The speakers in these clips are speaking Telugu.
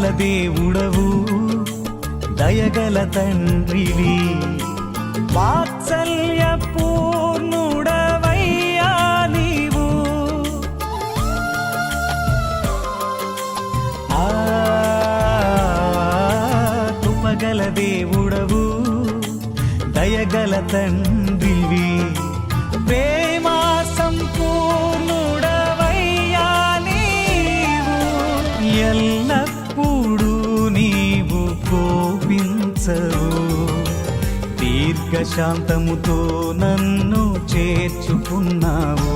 కృపగల దేవుడవు దయగల తండ్రివి. వాత్సల్య పూర్ణుడవయ్యా నీవు. ఆ కృపగల దేవుడవు దయగల తండ్రివి. ప్రేమా తీర్చవు దీర్ఘశాంతముతో నన్ను చేర్చుకున్నావు.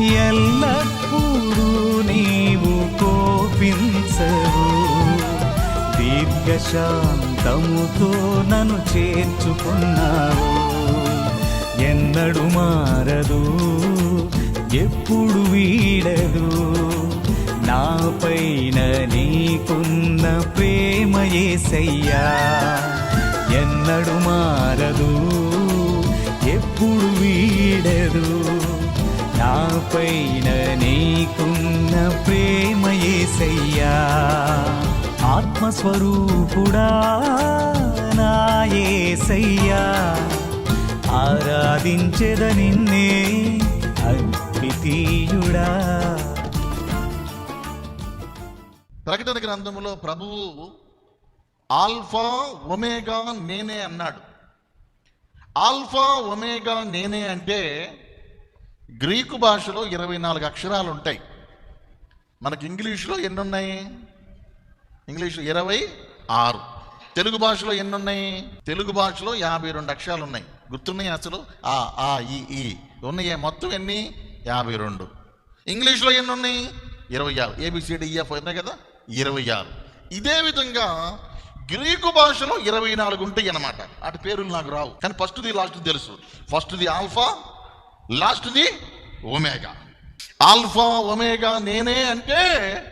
ఎల్లప్పుడూ నీవు కోపించవు. దీర్ఘశాంతముతో నన్ను చేర్చుకున్నావు. ఎన్నడు మారదు ఎప్పుడు వీడదు. నాపైన నీకున్న ప్రేమ యేసయ్యా ఎన్నడు మారదు ఎప్పుడు వీడదు. నాపైన నీకున్న ప్రేమ యేసయ్యా ఆత్మస్వరూపుడా నా యేసయ్యా ఆరాధించెద నిన్నే అద్వితీయుడా ప్రకటన గ్రంథంలో ప్రభువు ఆల్ఫా ఒమేగా నేనే అన్నాడు. ఆల్ఫా ఒమేగా నేనే అంటే గ్రీకు భాషలో ఇరవై నాలుగు అక్షరాలు ఉంటాయి మనకి ఇంగ్లీష్లో ఎన్ని ఉన్నాయి ఇంగ్లీష్ ఇరవై ఆరు. తెలుగు భాషలో ఎన్ని ఉన్నాయి తెలుగు భాషలో యాభై రెండు అక్షరాలు ఉన్నాయి గుర్తున్నాయి అసలు? ఆ ఆ ఈ ఈ. ఉన్నాయే మొత్తం ఎన్ని? యాభై రెండు. ఇంగ్లీష్లో ఎన్ని ఉన్నాయి ఇరవై ఆరు. ఏబిసిడిఈఎఫ్ ఉన్నాయి కదా? ఇరవై ఆరు. ఇదే విధంగా గ్రీకు భాషలో ఇరవై నాలుగు ఉంటాయి అనమాట అటు పేర్లు నాకు రావు. కానీ ఫస్ట్ది లాస్ట్ తెలుసు. ఫస్ట్ది ఆల్ఫా లాస్ట్ది ఒమేగా. ఆల్ఫా ఒమేగా నేనే అంటే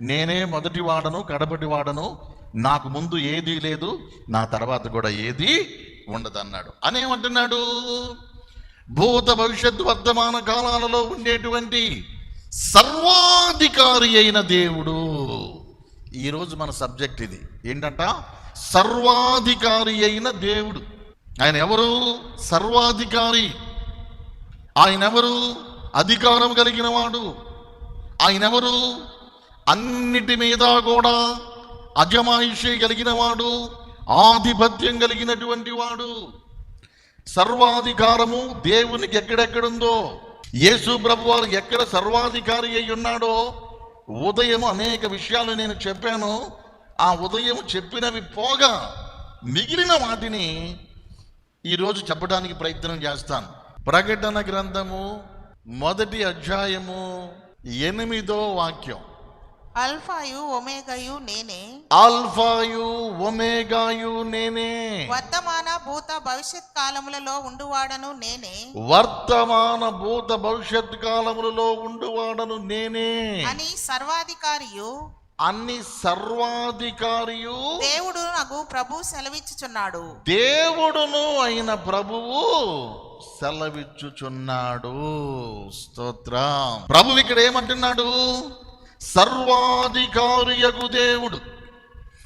నేనే మొదటి వాడను కడపటి వాడను. నాకు ముందు ఏదీ లేదు నా తర్వాత కూడా ఏది ఉండదు అన్నాడు అనేమంటున్నాడు భూత భవిష్యత్తు వర్ధమాన కాలాలలో ఉండేటువంటి సర్వాధికారి అయిన దేవుడు. ఈరోజు మన సబ్జెక్ట్ ఇది. ఏంటంట? సర్వాధికారి అయిన దేవుడు. ఆయన ఎవరు? సర్వాధికారి. ఆయన ఎవరు అధికారం కలిగిన వాడు. ఆయన ఎవరు అన్నిటి మీద కూడా అజమాయిషి కలిగిన వాడు. ఆధిపత్యం కలిగినటువంటి వాడు. సర్వాధికారము దేవునికి ఎక్కడెక్కడుందో? యేసు ప్రభు వారు ఎక్కడ సర్వాధికారి అయి ఉన్నాడో ఉదయం అనేక విషయాలు నేను చెప్పాను. ఆ ఉదయం చెప్పినవి పోగా మిగిలిన వాటిని ఈరోజు చెప్పడానికి ప్రయత్నం చేస్తాను. ప్రకటన గ్రంథము మొదటి అధ్యాయము ఎనిమిదో వాక్యం. అల్ఫాయు ఒమేగయు నేనే ఆల్ఫాయు ఒమేగాయు నేనే వర్తమాన భూత భవిష్యత్ కాలములలో ఉండువాడను నేనే వర్తమాన భూత భవిష్యత్ కాలములలో ఉండువాడను నేనే అని సర్వాధికారియు అన్ని సర్వాధికారియు దేవుడు నాకు ప్రభు సెలవిచ్చుచున్నాడు దేవుడును అయిన ప్రభువు సెలవిచ్చుచున్నాడు స్తోత్రం ప్రభు ఇక్కడ ఏమంటున్నాడు సర్వాధికారియగు దేవుడు.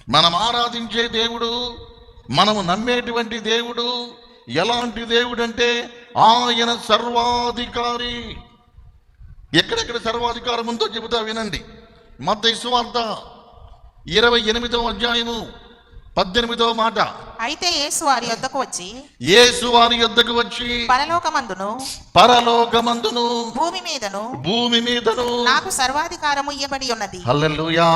మనం ఆరాధించే దేవుడు మనము నమ్మేటువంటి దేవుడు ఎలాంటి దేవుడు అంటే ఆయన సర్వాధికారి. ఎక్కడెక్కడ సర్వాధికారం ఉందో చెబుతా వినండి. మత వార్త ఇరవై ఎనిమిదవ అధ్యాయము. పద్దెనిమిదవ మాట. అయితే యేసు వారి యొద్దకు వచ్చి యేసు వారి యొద్దకు వచ్చి పరలోకమందును పరలోకమందును భూమి మీదను భూమి మీదను. నాకు సర్వాధికారము ఇయ్యబడి ఉన్నది. హల్లెలూయా.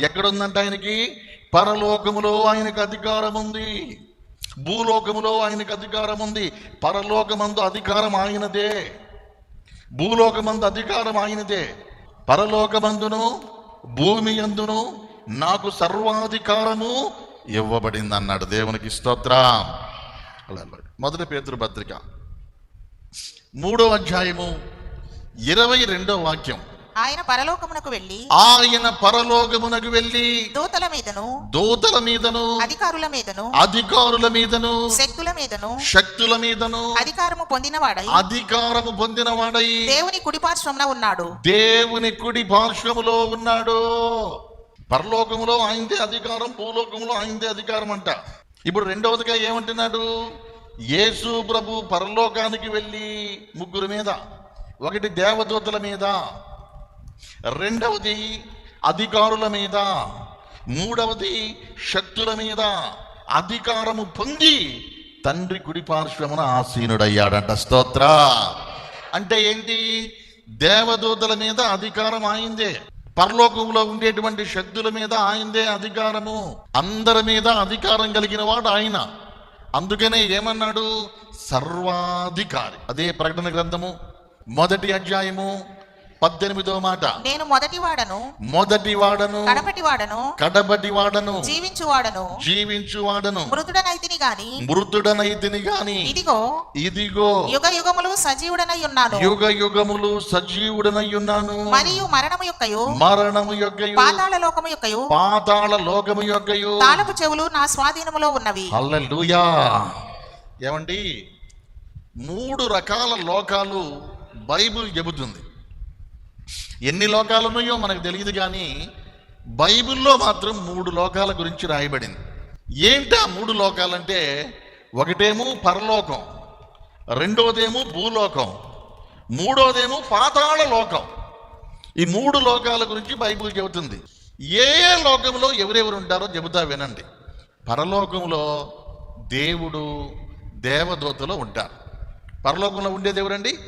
ఎక్కడుందంట ఆయనకి? పరలోకములో ఆయనకు అధికారం ఉంది భూలోకములో ఆయనకు అధికారం ఉంది పరలోకమందు అధికారం ఆయనదే. భూలోకమందు అధికారం ఆయనదే. పరలోకమందును భూమి అందును నాకు సర్వాధికారము ఇవ్వబడింది అన్నాడు దేవునికి స్తోత్రం. మొదటి పేతురు పత్రిక. మూడో అధ్యాయము ఇరవై రెండో వాక్యం. ఆయన పరలోకమునకు వెళ్ళి ఆయన పరలోకమునకు వెళ్ళి దూతల మీదను దూతల మీదను అధికారుల మీదను అధికారుల మీదను శక్తుల మీదను శక్తుల మీదను అధికారము పొందినవాడై అధికారము పొందిన వాడై దేవుని కుడిపార్శ్వమున ఉన్నాడు. దేవుని కుడి పార్శ్వములో ఉన్నాడు. పరలోకంలో ఆయనదే అధికారం భూలోకంలో ఆయనదే అధికారం అంట. ఇప్పుడు రెండవదిగా ఏమంటున్నాడు? యేసు ప్రభు పరలోకానికి వెళ్ళి ముగ్గురు మీద ఒకటి దేవదూతల మీద రెండవది అధికారుల మీద మూడవది శక్తుల మీద అధికారము పొంది తండ్రి కుడిపార్శ్వమున ఆసీనుడయ్యాడంట. స్తోత్ర. అంటే ఏంటి? దేవదూతల మీద అధికారం ఆయిందే పరలోకంలో ఉండేటువంటి శక్తుల మీద ఆయిందే అధికారము. అందరి మీద అధికారం కలిగిన వాడు ఆయన. అందుకనే ఏమన్నాడు? సర్వాధికారి. అదే ప్రకటన గ్రంథము. మొదటి అధ్యాయము పద్దెనిమిదో మాట. నేను మొదటి వాడను. మొదటి వాడను. కడపటి వాడను. కడబడి వాడను. జీవించువాడను జీవించు వాడను. మృతుడనైతిని గాని. మృతుడనైతిని గాని. ఇదిగో. ఇదిగో. యుగ యుగములు సజీవుడనై ఉన్నాను. యుగ యుగములు సజీవుడనై ఉన్నాను. మరియు మరణము యొక్కయు. మరణము యొక్కయు. పాతాళ లోకము యొక్కయు. పాతాళ లోకము యొక్కయు. తాళపు చెవులు నా స్వాధీనములో ఉన్నవి. హల్లెలూయా. ఏమండి? మూడు రకాల లోకాలు బైబిల్ చెబుతుంది. ఎన్ని లోకాలు ఉన్నాయో మనకు తెలియదు కానీ బైబిల్లో మాత్రం మూడు లోకాల గురించి రాయబడింది. ఏంటి ఆ మూడు లోకాలంటే ఒకటేమో పరలోకం రెండోదేమో భూలోకం మూడోదేమో పాతాళ లోకం. ఈ మూడు లోకాల గురించి బైబిల్ చెబుతుంది. ఏ ఏ లోకంలో ఎవరెవరు ఉంటారో చెబుతా వినండి. పరలోకంలో దేవుడు దేవదూతలు ఉంటారు. పరలోకంలో ఉండేది ఎవరండి?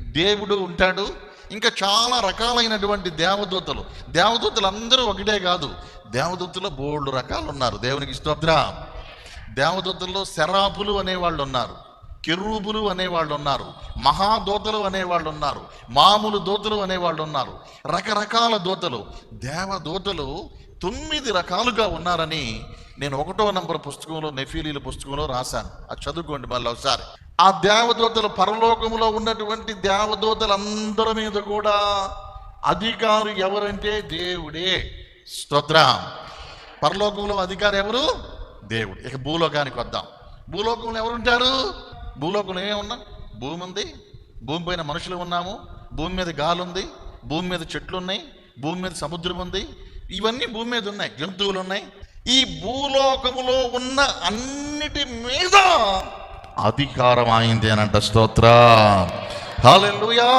దేవుడు ఉంటాడు ఇంకా చాలా రకాలైనటువంటి దేవదూతలు. దేవదూతలు అందరూ ఒకటే కాదు. దేవదూతలు బోల్డ్ రకాలు ఉన్నారు దేవునికి స్తోత్ర. దేవదూతల్లో శరాపులు అనేవాళ్ళు ఉన్నారు కెరూబులు అనేవాళ్ళు ఉన్నారు మహాదూతలు అనేవాళ్ళు ఉన్నారు మామూలు దూతలు అనేవాళ్ళు ఉన్నారు రకరకాల దూతలు. దేవదూతలు తొమ్మిది రకాలుగా ఉన్నారని నేను ఒకటో నంబర్ పుస్తకంలో నెఫీలీల పుస్తకంలో రాశాను. అది చదువుకోండి మళ్ళీ ఒకసారి. ఆ దేవదూతలు పరలోకంలో ఉన్నటువంటి దేవదూతలందరి మీద కూడా అధికారు ఎవరంటే దేవుడే. స్తోత్ర. పరలోకంలో అధికారు ఎవరు? దేవుడు. ఇక భూలోకానికి వద్దాం. భూలోకంలో ఎవరుంటారు? భూలోకంలో ఏమున్నా భూమి ఉంది. భూమి పైన మనుషులు ఉన్నాము. భూమి మీద గాలి ఉంది భూమి మీద చెట్లు ఉన్నాయి భూమి మీద సముద్రం ఉంది. ఇవన్నీ భూమి మీద ఉన్నాయి జంతువులు ఉన్నాయి. ఈ భూలోకములో ఉన్న అన్నిటి మీద అధికారం ఆయింది అనంట స్తోత్ర. హల్లెలూయా!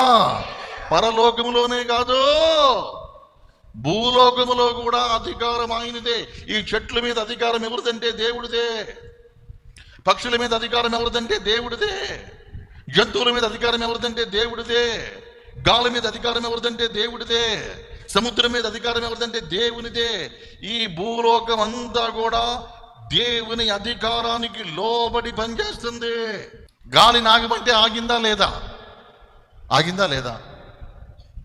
పరలోకములోనే కాదు భూలోకములో కూడా అధికారం ఆయనదే ఈ చెట్ల మీద అధికారం ఎవరిదంటే దేవుడిదే. పక్షుల మీద అధికారం ఎవరిదంటే దేవుడిదే. జంతువుల మీద అధికారం ఎవరిదంటే దేవుడిదే. గాలి మీద అధికారం ఎవరిదంటే దేవుడిదే. సముద్రం మీద అధికారం ఎవరిదంటే దేవునిదే. ఈ భూలోకం అంతా కూడా దేవుని అధికారానికి లోబడి పనిచేస్తుంది. గాలి నాగమంటే ఆగిందా లేదా? ఆగిందా లేదా?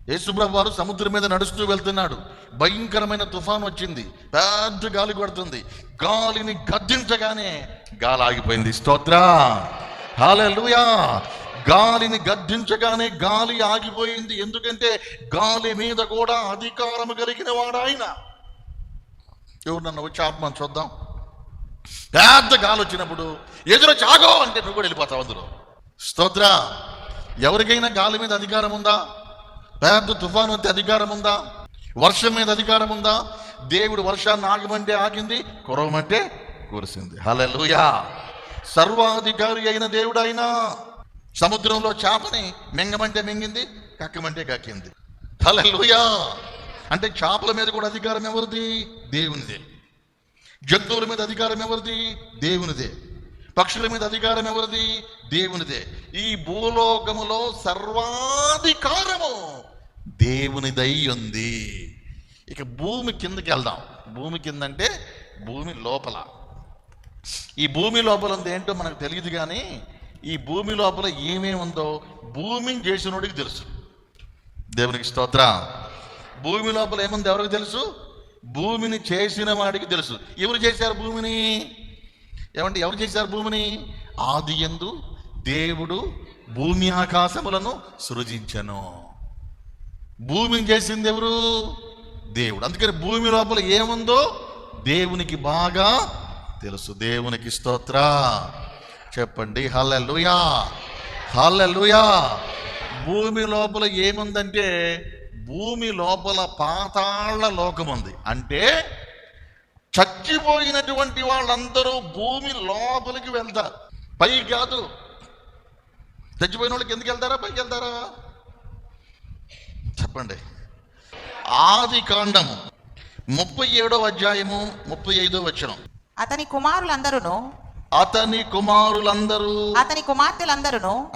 యేసుప్రభు వారు సముద్రం మీద నడుస్తూ వెళ్తున్నాడు. భయంకరమైన తుఫాన్ వచ్చింది. పెద్ద గాలి కొడుతుంది. గాలిని గద్దించగానే గాలి ఆగిపోయింది. స్తోత్ర. హాలూయా గాలిని గర్జించగానే గాలి ఆగిపోయింది. ఎందుకంటే గాలి మీద కూడా అధికారం కలిగిన వాడు ఆయన. ఎవరు నన్ను వచ్చి ఆత్మని చూద్దాం? పెద్ద గాలి వచ్చినప్పుడు ఎదురు చాగో అంటే నువ్వు కూడా వెళ్ళిపోతావు అందులో. స్తోత్ర. ఎవరికైనా గాలి మీద అధికారం ఉందా? పెద్ద తుఫాను వస్తే అధికారం ఉందా? వర్షం మీద అధికారం ఉందా? దేవుడు వర్షాన్ని ఆగమంటే ఆగింది కురవమంటే కురిసింది. హల్లెలూయా. సర్వాధికారి అయిన దేవుడు అయినా సముద్రంలో చేపని మింగమంటే మింగింది కక్కమంటే కక్కింది. హల్లెలూయా! అంటే చేపల మీద కూడా అధికారం ఎవరిది? దేవునిదే. జంతువుల మీద అధికారం ఎవరిది? దేవునిదే. పక్షుల మీద అధికారం ఎవరిది? దేవునిదే. ఈ భూలోకములో సర్వాధికారము దేవునిదై ఉంది ఇక భూమి కిందకి వెళ్దాం. భూమి కిందంటే భూమి లోపల. ఈ భూమి లోపల ఉంది ఏంటో మనకు తెలియదు కానీ ఈ భూమి లోపల ఏమేమి ఉందో భూమిని చేసినోడికి తెలుసు. దేవునికి స్తోత్ర. భూమి లోపల ఏముంది ఎవరికి తెలుసు? భూమిని చేసిన వాడికి తెలుసు. ఎవరు చేశారు భూమిని? ఏమంటే ఎవరు చేశారు భూమిని? ఆది ఎందు దేవుడు భూమి ఆకాశములను సృజించను. భూమిని చేసింది ఎవరు? దేవుడు. అందుకని భూమి లోపల ఏముందో దేవునికి బాగా తెలుసు. దేవునికి స్తోత్ర. చెప్పండి. హల్లెలూయా. హల్లెలూయా. భూమి లోపల ఏముందంటే భూమి లోపల పాతాళ్ళ లోకం ఉంది అంటే చచ్చిపోయినటువంటి వాళ్ళందరూ భూమి లోపలికి వెళ్తారు. పై కాదు. చచ్చిపోయిన వాళ్ళకి ఎందుకు వెళ్తారా? పైకి వెళ్తారా? చెప్పండి. ఆది కాండము. ముప్పై ఏడో అధ్యాయము ముప్పై ఐదో వచ్చిన అతని కుమారులందరూ అతని కుమారులందరూ. అతని కుమార్తెలందరూ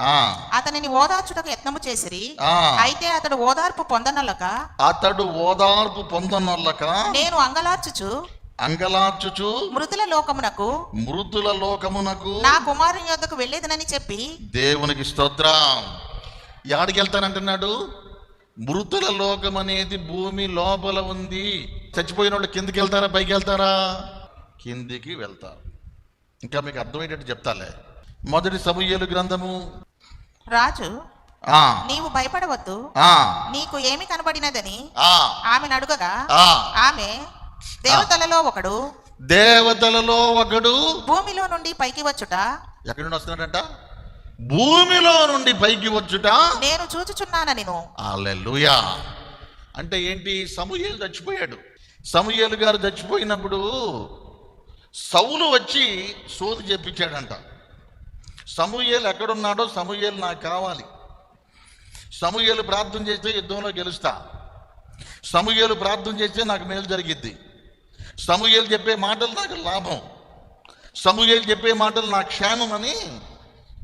అతనిని ఓదార్చుటకు యత్నము చేసిరి. అయితే అతడు ఓదార్పు పొందనలక అతడు ఓదార్పు పొందనొల్లక నేను అంగలార్చుచు అంగలార్చుచు మృతుల లోకమునకు మృతుల లోకమునకు నా కుమారుని యొద్దకు వెళ్ళేదనని చెప్పి దేవునికి స్తోత్రం. యాడికి వెళ్తానంటున్నాడు? మృతుల లోకం అనేది భూమి లోపల ఉంది. చచ్చిపోయిన వాళ్ళు కిందికి వెళ్తారా? పైకి వెళ్తారా? కిందికి వెళ్తారు. ఇంకా మీకు అర్థమయ్యేటట్టు చెప్తాలే. మొదటి సమూహలు గ్రంథము. రాజు నీవు భయపడవద్దు. నీకు ఏమి కనబడినదని ఆమెను అడుగగా ఆమె దేవతలలో ఒకడు. దేవతలలో ఒకడు. భూమిలో నుండి పైకి వచ్చుట. ఎక్కడి నుండి వస్తున్నాడంట? భూమిలో నుండి పైకి వచ్చుట. నేను చూచుచున్నాననిను అల్లెలుయా. అంటే ఏంటి? సమూయేలు చచ్చిపోయాడు. సమూయేలు గారు చచ్చిపోయినప్పుడు సౌలు వచ్చి సోది చెప్పించాడంట సమూయేలు ఎక్కడున్నాడో సమూయేలు నాకు కావాలి. సమూయేలు ప్రార్థన చేస్తే యుద్ధంలో గెలుస్తా. సమూయేలు ప్రార్థన చేస్తే నాకు మేలు జరిగిద్ది. సమూయేలు చెప్పే మాటలు నాకు లాభం. సమూయేలు చెప్పే మాటలు నాకు క్షేమం అని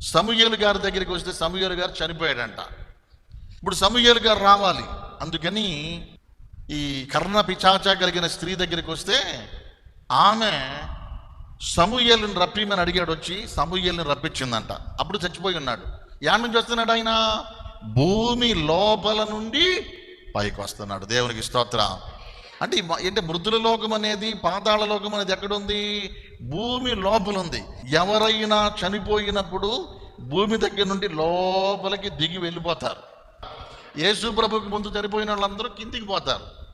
సమూయేలు గారి దగ్గరికి వస్తే సమూయేలు గారు చనిపోయాడంట. ఇప్పుడు సమూయేలు గారు రావాలి. అందుకని ఈ కర్ణ పిచాచ కలిగిన స్త్రీ దగ్గరికి వస్తే ఆమె సమూహలను రప్పిమని అడిగాడు వచ్చి సమూయేలుని రప్పించిందంట. అప్పుడు చచ్చిపోయి ఉన్నాడు. యాడ్ నుంచి వస్తున్నాడు ఆయన? భూమి లోపల నుండి పైకి వస్తున్నాడు. దేవునికి స్తోత్ర. అంటే అంటే మృదుల లోకం అనేది పాతాళ లోకం అనేది ఎక్కడుంది? భూమి లోపల ఉంది. ఎవరైనా చనిపోయినప్పుడు భూమి దగ్గర నుండి లోపలికి దిగి వెళ్ళిపోతారు. యేసు ప్రభుకి ముందు చనిపోయిన వాళ్ళందరూ కిందికి పోతారు.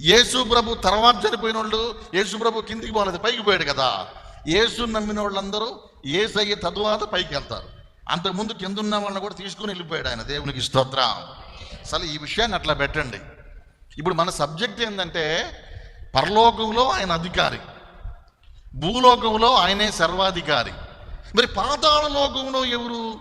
యేసు ప్రభు తర్వాత చనిపోయిన వాళ్ళు యేసు ప్రభు కిందికి పోలేదు పైకి పోయాడు కదా. యేసు నమ్మిన వాళ్ళందరూ ఏసయ్య తరువాత పైకి వెళ్తారు. అంతకుముందు కింద ఉన్న వాళ్ళని కూడా తీసుకుని వెళ్ళిపోయాడు ఆయన. దేవునికి స్తోత్రం. అసలు ఈ విషయాన్ని అట్లా పెట్టండి. ఇప్పుడు మన సబ్జెక్ట్ ఏంటంటే పరలోకంలో ఆయన అధికారి. భూలోకంలో ఆయనే సర్వాధికారి. మరి పాతాళ లోకంలో ఎవరు?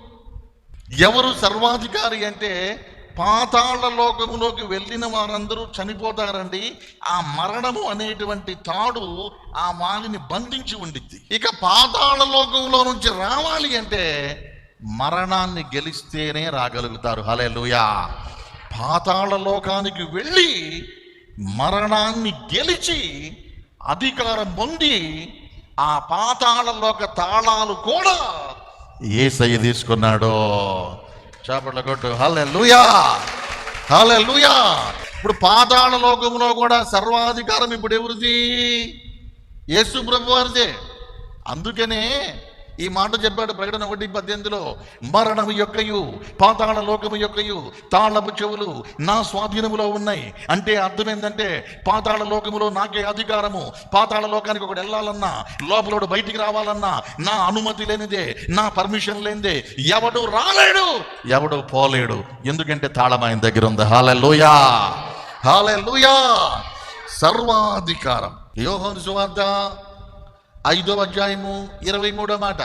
ఎవరు సర్వాధికారి అంటే పాతాళ లోకములోకి వెళ్ళిన వారందరూ చనిపోతారండి. ఆ మరణము అనేటువంటి తాడు ఆ వాణిని బంధించి ఉండిద్ది. ఇక పాతాళ లోకంలో నుంచి రావాలి అంటే మరణాన్ని గెలిస్తేనే రాగలుగుతారు. హలే లూయా పాతాళ లోకానికి వెళ్ళి మరణాన్ని గెలిచి అధికారం పొంది ఆ పాతాళలోక తాళాలు కూడా ఏసయ్య తీసుకున్నాడో. చేపట్ల కొట్టు. హల్లెలూయా! హల్లెలూయా! ఇప్పుడు పాతాళ లోకంలో కూడా సర్వాధికారం ఇప్పుడు ఎవరిది? యేసు ప్రభు వారిదే అందుకనే ఈ మాట చెప్పాడు ప్రకటన ఒకటి పద్దెనిమిదిలో. మరణము యొక్కయు పాతాళ లోకము యొక్కయు తాళపు చెవులు నా స్వాధీనములో ఉన్నాయి. అంటే అర్థం ఏంటంటే పాతాళ లోకములో నాకే అధికారము. పాతాళ లోకానికి ఒకటి వెళ్ళాలన్నా లోపలోడు బయటికి రావాలన్నా నా అనుమతి లేనిదే నా పర్మిషన్ లేనిదే ఎవడు రాలేడు ఎవడు పోలేడు. ఎందుకంటే తాళం ఆయన దగ్గర ఉంది. హాలెలూయా హాలెలూయా సర్వాధికారం. యోహన్ సువార్త ఐదో అధ్యాయము ఇరవై మూడో మాట.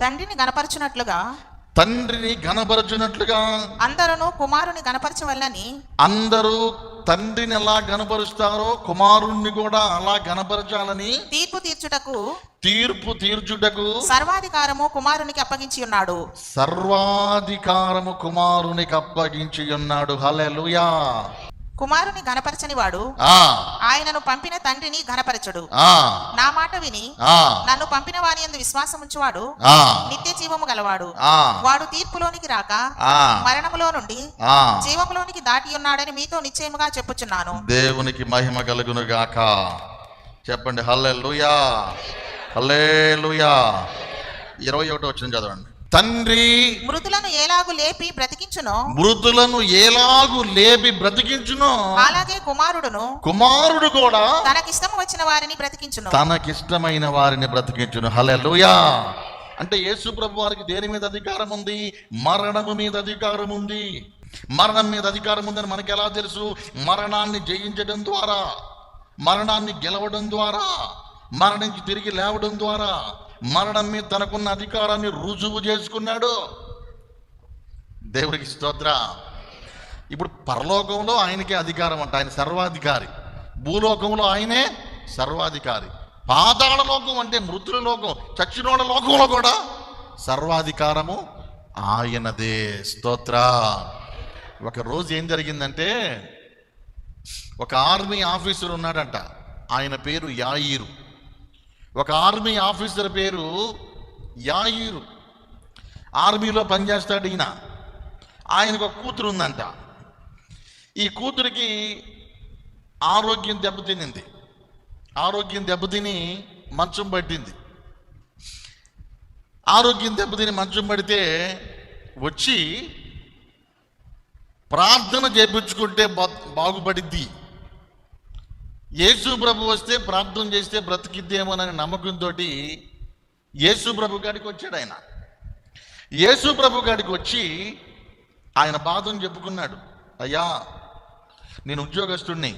తండ్రిని గనపరచునట్లుగా తండ్రిని గణపరచునట్లుగా అందరూ కుమారుని గనపరచవల్లని. అందరూ తండ్రిని ఎలా గణపరుస్తారో కుమారుణ్ణి కూడా అలా గణపరచాలని తీర్పు తీర్చుటకు తీర్పు తీర్చుటకు సర్వాధికారము కుమారునికి అప్పగించి ఉన్నాడు. సర్వాధికారము కుమారునికి అప్పగించి ఉన్నాడు. హల్లెలూయా. కుమారుని గనపరచని వాడు. ఆయనను పంపిన తండ్రిని గనపరచడు నా మాట విని నన్ను పంపిన వాని యందు విశ్వాసం ఉంచువాడు నిత్య జీవము గలవాడు వాడు తీర్పులోనికి రాక మరణములో నుండి జీవములోనికి దాటి ఉన్నాడని మీతో నిశ్చయముగా చెప్పుచున్నాను. దేవునికి మహిమ కలుగును గాక. చెప్పండి హల్లెలూయా. హల్లెలూయా. ఇరవై ఒకటో వచ్చిన చదవండి. తండ్రి మృతులను ఎలాగు లేపి బ్రతికించునో. మృతులను ఎలాగు లేపి బ్రతికించును. అలాగే కుమారుడును కుమారుడు కూడా తనకిష్టము వచ్చిన వారిని బ్రతికించును. తనకిష్టమైన వారిని బ్రతికించును. హల్లెలూయా. అంటే యేసు ప్రభు వారికి దేని మీద అధికారం ఉంది? మరణము మీద అధికారం ఉంది. మరణం మీద అధికారం ఉందని మనకి ఎలా తెలుసు? మరణాన్ని జయించడం ద్వారా మరణాన్ని గెలవడం ద్వారా మరణించి తిరిగి లేవడం ద్వారా మరణం మీద తనకున్న అధికారాన్ని రుజువు చేసుకున్నాడు. దేవుడికి స్తోత్ర. ఇప్పుడు పరలోకంలో ఆయనకే అధికారం అంట ఆయన సర్వాధికారి. భూలోకంలో ఆయనే సర్వాధికారి. పాతాళ లోకం అంటే మృతుల లోకం చచ్చినోడ లోకంలో కూడా సర్వాధికారము ఆయనదే. స్తోత్ర. ఒక రోజు ఏం జరిగిందంటే ఒక ఆర్మీ ఆఫీసర్ ఉన్నాడంట ఆయన పేరు యాయిరు. ఒక ఆర్మీ ఆఫీసర్ పేరు యాయూరు. ఆర్మీలో పనిచేస్తాడు ఈయన. ఆయనకు ఒక కూతురు ఉందంట. ఈ కూతురికి ఆరోగ్యం దెబ్బతినింది. ఆరోగ్యం దెబ్బతిని మంచం పట్టింది. ఆరోగ్యం దెబ్బతిని మంచం పడితే వచ్చి ప్రార్థన చేపించుకుంటే బా- బాగుపడిద్ది. యేసు ప్రభు వస్తే ప్రార్థన చేస్తే బ్రతికిద్దేమోనని నమ్మకంతో యేసు ప్రభు గారికి వచ్చాడు ఆయన. యేసు ప్రభు గారికి వచ్చి ఆయన బాధను చెప్పుకున్నాడు. అయ్యా నేను ఉద్యోగస్తుడిని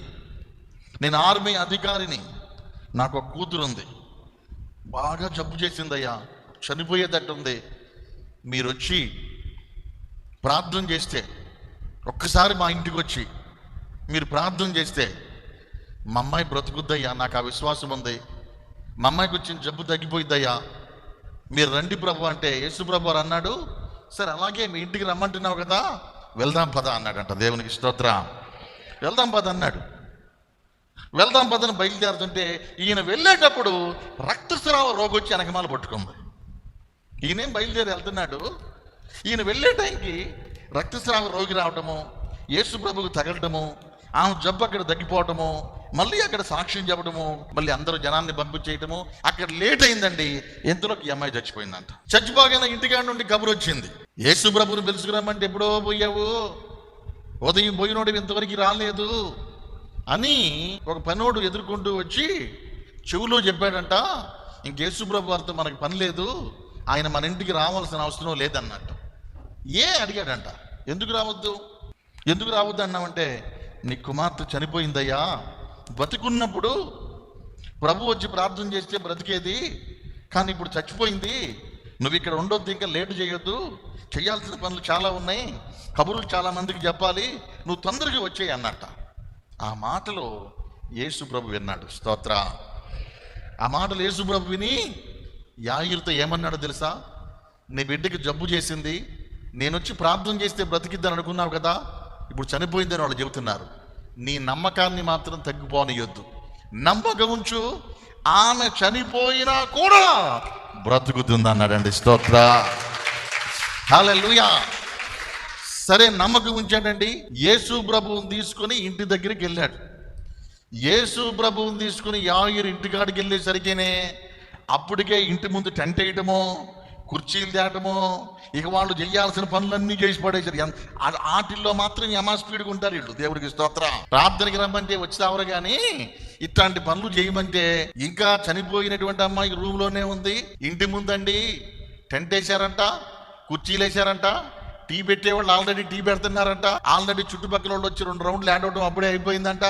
నేను ఆర్మీ అధికారిని నాకు ఒక కూతురు ఉంది బాగా జబ్బు చేసిందయ్యా చనిపోయేటట్టుంది. మీరు వచ్చి ప్రార్థన చేస్తే ఒక్కసారి మా ఇంటికి వచ్చి మీరు ప్రార్థన చేస్తే మా అమ్మాయి బ్రతుకుద్దయ్యా నాకు ఆ విశ్వాసం ఉంది. మా అమ్మాయికి వచ్చిన జబ్బు తగ్గిపోయిద్దయ్యా. మీరు రండి ప్రభు అంటే యేసు ప్రభు వారు అన్నాడు సరే అలాగే మీ ఇంటికి రమ్మంటున్నావు కదా వెళ్దాం పద అన్నాడంట. దేవునికి స్తోత్ర. వెళ్దాం పద అన్నాడు. వెళ్దాం పదని బయలుదేరుతుంటే ఈయన వెళ్ళేటప్పుడు రక్తస్రావ రోగం వచ్చి వెనకమాల పట్టుకుంది. ఈయనేం బయలుదేరి వెళ్తున్నాడు? ఈయన వెళ్ళే టైంకి రక్తస్రావ రోగి రావటము యేసు ప్రభుకు తగలటము ఆమె జబ్బు అక్కడ తగ్గిపోవటము మళ్ళీ అక్కడ సాక్ష్యం చెప్పడము మళ్ళీ అందరూ జనాన్ని పంపించేయటము అక్కడ లేట్ అయిందండి. ఎందులోకి ఈ అమ్మాయి చచ్చిపోయిందంట. చచ్చిపోగానే ఇంటికాడ నుండి కబురు వచ్చింది. యేసు ప్రభుని పిలుచుకురమ్మంటే ఎప్పుడో పోయావు? ఉదయం పోయినోడు ఇంతవరకు రాలేదు. అని ఒక పనోడు ఎదుర్కొంటూ వచ్చి చెవులో చెప్పాడంట ఇంకేసు ప్రభు వారితో మనకి పని లేదు. ఆయన మన ఇంటికి రావాల్సిన అవసరం లేదన్నట్టు. ఏ అడిగాడంట ఎందుకు రావద్దు? ఎందుకు రావద్దు అన్నామంటే నీ కుమార్తె చనిపోయిందయ్యా. బతికున్నప్పుడు ప్రభు వచ్చి ప్రార్థన చేస్తే బ్రతికేది? కానీ ఇప్పుడు చచ్చిపోయింది. నువ్వు ఇక్కడ ఉండొద్దు ఇంకా లేట్ చేయొద్దు. చేయాల్సిన పనులు చాలా ఉన్నాయి. కబుర్లు చాలా మందికి చెప్పాలి. నువ్వు తొందరగా వచ్చేయి అన్నట్ట. ఆ మాటలో యేసు ప్రభు విన్నాడు. స్తోత్ర. ఆ మాటలు యేసు ప్రభు విని యాయిరుతో ఏమన్నాడో తెలుసా? నీ బిడ్డకి జబ్బు చేసింది. నేను వచ్చి ప్రార్థన చేస్తే బ్రతికిద్దని అనుకున్నావు కదా? ఇప్పుడు చనిపోయిందని వాళ్ళు చెబుతున్నారు. నీ నమ్మకాన్ని మాత్రం తగ్గిపోనియొద్దు నమ్మకం ఉంచు ఆమె చనిపోయినా కూడా బ్రతుకుతుంది అన్నాడండి స్తోత్ర. హల్లెలూయా. సరే నమ్మకం ఉంచాడండి. యేసు ప్రభువుని తీసుకుని ఇంటి దగ్గరికి వెళ్ళాడు. యేసు ప్రభువుని తీసుకుని యాయిరు ఇంటికాడికి వెళ్ళేసరికినే అప్పటికే ఇంటి ముందు టెంట్ వేయటమో కుర్చీలు తేటము ఇక వాళ్ళు చేయాల్సిన పనులన్నీ చేసి పడేసారు ఆటిల్లో మాత్రం యమా స్పీడ్గా ఉంటారు వీళ్ళు. దేవుడికి స్తోత్రం. ప్రార్థనకి రమ్మంటే వచ్చేవారు కానీ ఇట్లాంటి పనులు చేయమంటే ఇంకా చనిపోయినటువంటి అమ్మాయి రూమ్లోనే ఉంది. ఇంటి ముందండి టెంట్ వేశారంట కుర్చీలు వేశారంట టీ పెట్టేవాళ్ళు ఆల్రెడీ టీ పెడుతున్నారంట. ఆల్రెడీ చుట్టుపక్కల వాళ్ళు వచ్చి రెండు రౌండ్లు యాడ్ అవడం అప్పుడే అయిపోయిందంట.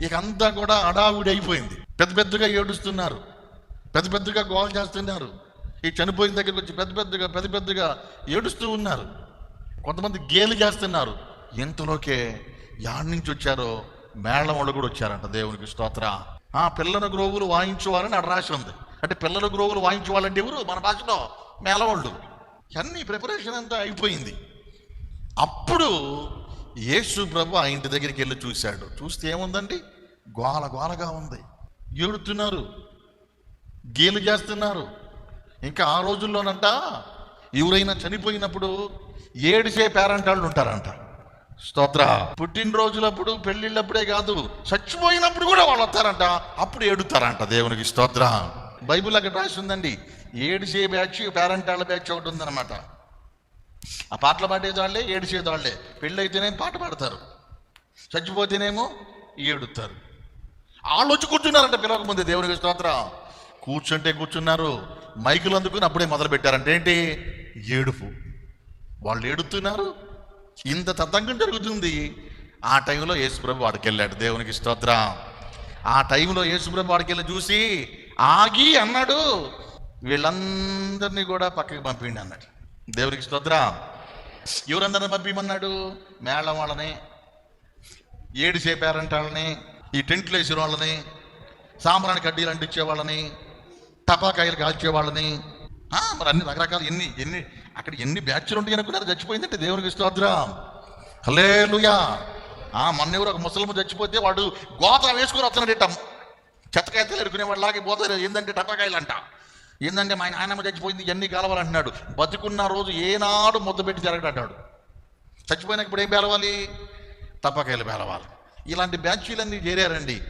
ఇక అంతా కూడా అడావుడి అయిపోయింది. పెద్ద పెద్దగా ఏడుస్తున్నారు. పెద్ద పెద్దగా గోల్ చేస్తున్నారు. ఈ చనిపోయిన దగ్గరికి వచ్చి పెద్ద పెద్దగా పెద్ద పెద్దగా ఏడుస్తూ ఉన్నారు. కొంతమంది గేలు చేస్తున్నారు. ఎంతలోకే యాడ్ నుంచి వచ్చారో మేళం వాళ్ళు కూడా వచ్చారంట దేవునికి స్తోత్ర. ఆ పిల్లల గ్రోవులు వాయించువారని అక్కడ రాసి ఉంది. అంటే పిల్లల గ్రోవులు వాయించువాలంటే ఎవరు? మన భాషలో మేళవాళ్ళు. అన్ని ప్రిపరేషన్ అంతా అయిపోయింది. అప్పుడు యేసు ప్రభు ఆ ఇంటి దగ్గరికి వెళ్ళి చూశాడు. చూస్తే ఏముందండి? గోల గోలగా ఉంది. ఏడుతున్నారు. గేలు చేస్తున్నారు. ఇంకా ఆ రోజుల్లోనంట ఎవరైనా చనిపోయినప్పుడు ఏడిసే పేరంటాళ్ళు ఉంటారంట. స్తోత్ర. పుట్టినరోజులప్పుడు పెళ్ళిళ్ళప్పుడే కాదు చచ్చిపోయినప్పుడు కూడా వాళ్ళు వస్తారంట. అప్పుడు ఏడుతారంట దేవునికి స్తోత్ర. బైబిల్ అక్కడ రాసి ఉందండి. ఏడిసే బ్యాచ్ పేరంటాళ్ళ బ్యాచ్ ఒకటి ఉందన్నమాట. ఆ పాటలు పాడేది వాళ్ళే పెళ్ళి వాళ్ళే పాట పాడతారు. చచ్చిపోతేనేమో ఏడుతారు. వాళ్ళు వచ్చి కూర్చున్నారంట పిల్లల ముందు దేవునికి స్తోత్రం. కూర్చుంటే కూర్చున్నారు. మైకులు అందుకుని అప్పుడే మొదలు పెట్టారంటే ఏంటి? ఏడుపు. వాళ్ళు ఏడుతున్నారు. ఇంత తతంగం జరుగుతుంది. ఆ టైంలో యేసుప్రభు వాడికి వెళ్ళాడు. దేవునికి స్తోత్రం. ఆ టైంలో యేసుప్రభు వాడికి వెళ్ళి చూసి ఆగి అన్నాడు. వీళ్ళందరినీ కూడా పక్కకి పంపిండి అన్నాడు. దేవునికి స్తోత్రం. ఎవరందరిని పంపించమన్నాడు మేళం వాళ్ళని. ఏడు చేపారంట వాళ్ళని. ఈ టెంట్లు వేసిన వాళ్ళని. సాంబ్రాణి కడ్డీలు అంటించే వాళ్ళని. టపాకాయలు కాల్చేవాళ్ళని మరి అన్ని రకరకాలు ఎన్ని ఎన్ని అక్కడ ఎన్ని బ్యాచ్లు ఉంటాయి అనుకున్నారు చచ్చిపోయిందంటే దేవునికి స్తోత్రం. హలేలుయా ఆ మొన్న ఎవరు ఒక ముసలిం చచ్చిపోతే వాడు గోత వేసుకుని వస్తున్నాడు ఇట్టం. చెత్తకాయతలు ఎరుకునే లాగే పోతారు ఏంటంటే టపాకాయలు అంట ఏంటంటే మా నాయనమ్మ చచ్చిపోయింది ఎన్ని కాలవాలంటున్నాడు బతుకున్న రోజు ఏనాడు ముద్ద పెట్టి జరగడంటాడు చచ్చిపోయినాక ఇప్పుడు ఏం పేలవాలి? తప్పకాయలు పేలవాలి. ఇలాంటి బ్యాచ్లన్నీ చేరారండి.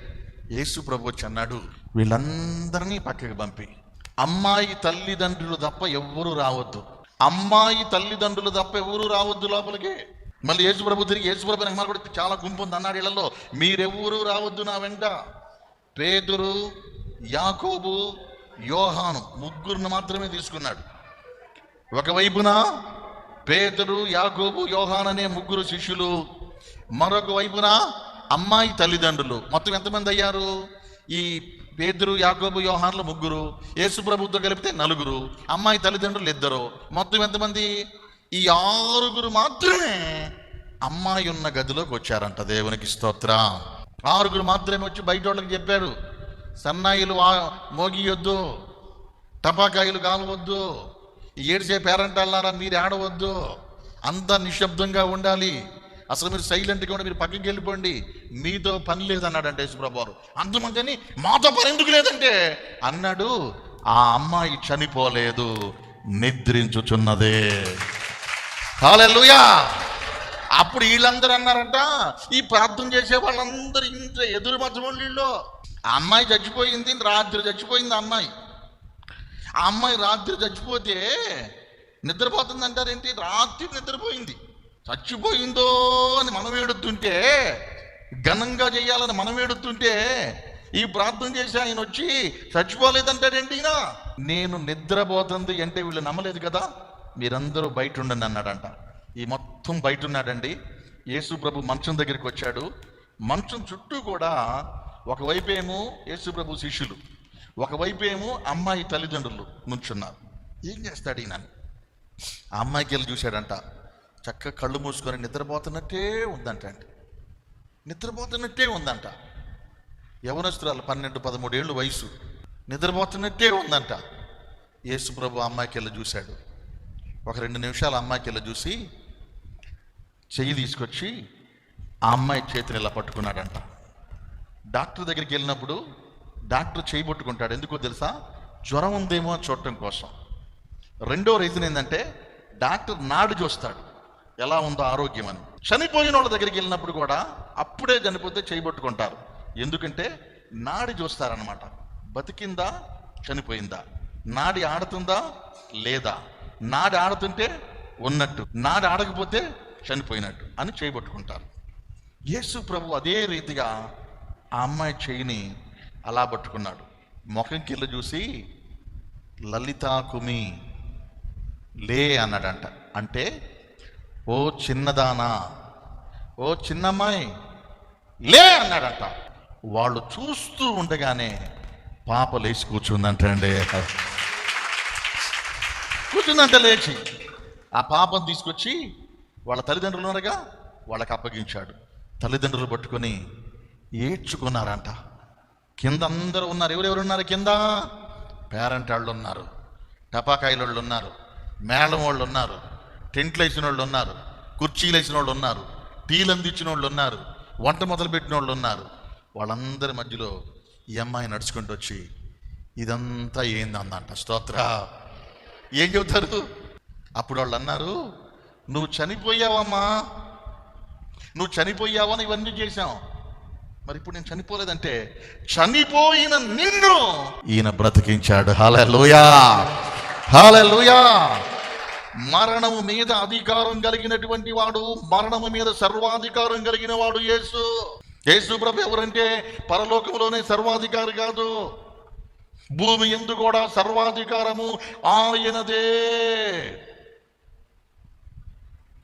యేసు ప్రభు వచ్చి అన్నాడు వీళ్ళందరినీ పక్కకి పంపి. అమ్మాయి తల్లిదండ్రులు తప్ప ఎవ్వరూ రావద్దు. అమ్మాయి తల్లిదండ్రులు తప్ప ఎవరు రావద్దు లోపలికి. మళ్ళీ యేసు ప్రభు తిరిగి యేసు ప్రభు కూడా చాలా గుంపు ఉంది అన్నాడు ఇళ్ళలో. మీరెవ్వరూ రావద్దు నా వెంట. పేతురు యాకోబు యోహాను ముగ్గురిని మాత్రమే తీసుకున్నాడు. ఒకవైపున పేతురు యాకోబు యోహాన్ అనే ముగ్గురు శిష్యులు. మరొక వైపున అమ్మాయి తల్లిదండ్రులు. మొత్తం ఎంతమంది అయ్యారు? ఈ పేదరు యాకోబు యోహాన్లు ముగ్గురు యేసు ప్రభుతో కలిపితే నలుగురు అమ్మాయి తల్లిదండ్రులు ఇద్దరు. మొత్తం ఎంతమంది? ఈ ఆరుగురు మాత్రమే అమ్మాయి ఉన్న గదిలోకి వచ్చారంట దేవునికి స్తోత్ర. ఆరుగురు మాత్రమే వచ్చి బయట వాళ్ళకి చెప్పారు సన్నాయిలు మోగియొద్దు టపాకాయలు కాలవద్దు ఏడిసే పేరెంట్ అన్నారా మీరు ఆడవద్దు అంతా నిశ్శబ్దంగా ఉండాలి. అసలు మీరు సైలెంట్గా ఉండి మీరు పక్కకి వెళ్ళిపోండి. మీతో పని లేదన్నాడంటే యేసుప్రభు వారు అందుమంటని మాతో పని ఎందుకు లేదంటే? అన్నాడు ఆ అమ్మాయి చనిపోలేదు నిద్రించుచున్నదే. హాలెలుయా అప్పుడు వీళ్ళందరూ అన్నారంట ఈ ప్రార్థన చేసే వాళ్ళందరూ ఇంత ఎదురు మధ్య ఆ అమ్మాయి చచ్చిపోయింది రాత్రి చచ్చిపోయింది అమ్మాయి. ఆ అమ్మాయి రాత్రి చచ్చిపోతే నిద్రపోతుంది అంటారేంటి రాత్రి నిద్రపోయింది. చచ్చిపోయిందో అని మనం ఏడుతుంటే ఘనంగా చేయాలని మనం ఏడుతుంటే ఈ ప్రార్థన చేసి ఆయన వచ్చి చచ్చిపోలేదంటారేంటి ఈయన? నేను నిద్రపోతుంది అంటే వీళ్ళు నమ్మలేదు కదా? మీరందరూ బయట ఉండండి అన్నాడంట. ఈ మొత్తం బయట ఉన్నాడండి యేసు ప్రభు మంచం దగ్గరికి వచ్చాడు. మంచం చుట్టూ కూడా ఒకవైపు ఏమో యేసు ప్రభు శిష్యులు ఒకవైపు ఏమో అమ్మాయి తల్లిదండ్రులు నుంచున్నారు. ఏం చేస్తాడు ఈయన ఆ అమ్మాయికి వెళ్ళి చూశాడంట. చక్కగా కళ్ళు మూసుకొని నిద్రపోతున్నట్టే ఉందంట అండి. నిద్రపోతున్నట్టే ఉందంట. యవనస్తురాలు పన్నెండు పదమూడేళ్ళు వయసు. నిద్రపోతున్నట్టే ఉందంట. యేసు ప్రభు అమ్మాయికి వెళ్ళి చూశాడు. ఒక రెండు నిమిషాలు అమ్మాయికి వెళ్ళి చూసి చెయ్యి తీసుకొచ్చి ఆ అమ్మాయి చేతిని ఇలా పట్టుకున్నాడంట. డాక్టర్ దగ్గరికి వెళ్ళినప్పుడు డాక్టర్ చేయి పట్టుకుంటాడు. ఎందుకో తెలుసా? జ్వరం ఉందేమో అని చూడటం కోసం. రెండో రీజన్ ఏంటంటే డాక్టర్ నాడు చూస్తాడు. ఎలా ఉందో ఆరోగ్యం అని. చనిపోయిన వాళ్ళ దగ్గరికి వెళ్ళినప్పుడు కూడా అప్పుడే చనిపోతే చేయబట్టుకుంటారు. ఎందుకంటే నాడి చూస్తారనమాట బతికిందా చనిపోయిందా? నాడి ఆడుతుందా లేదా? నాడి ఆడుతుంటే ఉన్నట్టు నాడి ఆడకపోతే చనిపోయినట్టు అని చేయబట్టుకుంటారు. యేసు ప్రభు అదే రీతిగా ఆ అమ్మాయి చేయిని అలా పట్టుకున్నాడు. ముఖం కిల్ల చూసి లలితా కుమి లే అన్నాడంట. అంటే ఓ చిన్నదానా ఓ చిన్నమ్మాయి లే అన్నాడంట. వాళ్ళు చూస్తూ ఉండగానే పాప లేచి కూర్చుందంటండి. కూర్చుందంట లేచి. ఆ పాపను తీసుకొచ్చి వాళ్ళ తల్లిదండ్రులు ఉన్నారుగా వాళ్ళకి అప్పగించాడు. తల్లిదండ్రులు పట్టుకొని ఏడ్చుకున్నారంట. కింద అందరూ ఉన్నారు. ఎవరెవరు ఉన్నారు కింద? పేరెంట్ వాళ్ళు ఉన్నారు టపాకాయలు వాళ్ళు ఉన్నారు మేళం వాళ్ళు ఉన్నారు టెంట్లు వేసిన వాళ్ళు ఉన్నారు కుర్చీలు వేసిన వాళ్ళు ఉన్నారు టీలు అందించిన వాళ్ళు ఉన్నారు వంట మొదలుపెట్టిన వాళ్ళు ఉన్నారు. వాళ్ళందరి మధ్యలో ఈ అమ్మాయి నడుచుకుంటూ వచ్చి ఇదంతా ఏంది? అందంట స్తోత్ర. ఏం చెబుతారు? అప్పుడు వాళ్ళు అన్నారు నువ్వు చనిపోయావమ్మా. నువ్వు చనిపోయావని ఇవన్నీ చేశాం. మరి ఇప్పుడు నేను చనిపోలేదంటే చనిపోయిన నిన్ను ఈయన బ్రతికించాడు. హలలుయా హలలుయా మరణము మీద అధికారం కలిగినటువంటి వాడు మరణము మీద సర్వాధికారం కలిగిన వాడు యేసు. యేసు ప్రభు ఎవరంటే పరలోకంలోనే సర్వాధికారి కాదు. భూమి ఎందు కూడా సర్వాధికారము ఆయనదే.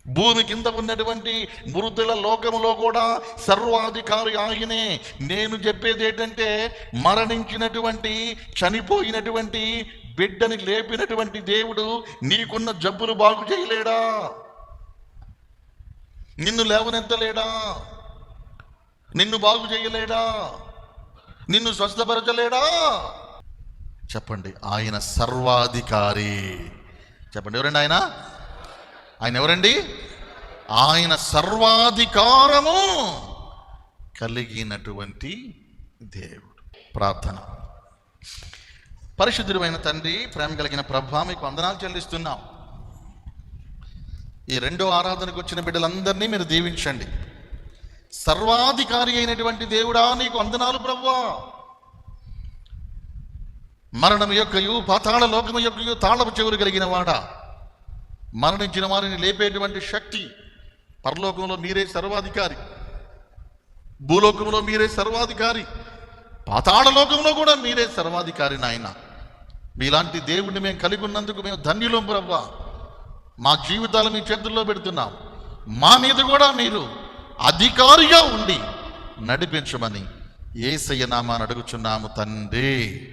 భూమి కింద ఉన్నటువంటి మృతుల లోకములో కూడా సర్వాధికారి ఆయనే. నేను చెప్పేది ఏంటంటే మరణించినటువంటి చనిపోయినటువంటి బిడ్డని లేపినటువంటి దేవుడు నీకున్న జబ్బులు బాగు చేయలేడా? నిన్ను లేవనెత్తలేడా? నిన్ను బాగు చేయలేడా? నిన్ను స్వస్థపరచలేడా? చెప్పండి ఆయన సర్వాధికారి. చెప్పండి ఎవరండి ఆయన? ఆయన ఎవరండి? ఆయన సర్వాధికారము కలిగినటువంటి దేవుడు. ప్రార్థన. పరిశుద్ధుడైన తండ్రి ప్రేమ కలిగిన ప్రభ మీకు వందనాలు చెల్లిస్తున్నాం. ఈ రెండో ఆరాధనకు వచ్చిన బిడ్డలందరినీ మీరు దీవించండి. సర్వాధికారి అయినటువంటి దేవుడా నీకు వందనాలు ప్రవ్వా మరణం యొక్కయు పాతాళ లోకము యొక్కయు తాళపు చెవులు కలిగిన వాడా. మరణించిన వారిని లేపేటువంటి శక్తి పరలోకంలో మీరే సర్వాధికారి. భూలోకంలో మీరే సర్వాధికారి. పాతాళలోకంలో కూడా మీరే సర్వాధికారి నాయన. మీలాంటి దేవుడిని మేము కలిగి ఉన్నందుకు మేము ధన్యులం బ్రవ్వా మా జీవితాలు మీ చేతుల్లో పెడుతున్నాం. మా మీద కూడా మీరు అధికారిగా ఉండి నడిపించమని ఏసయ్య నామాన్ని అడుగుచున్నాము తండ్రి.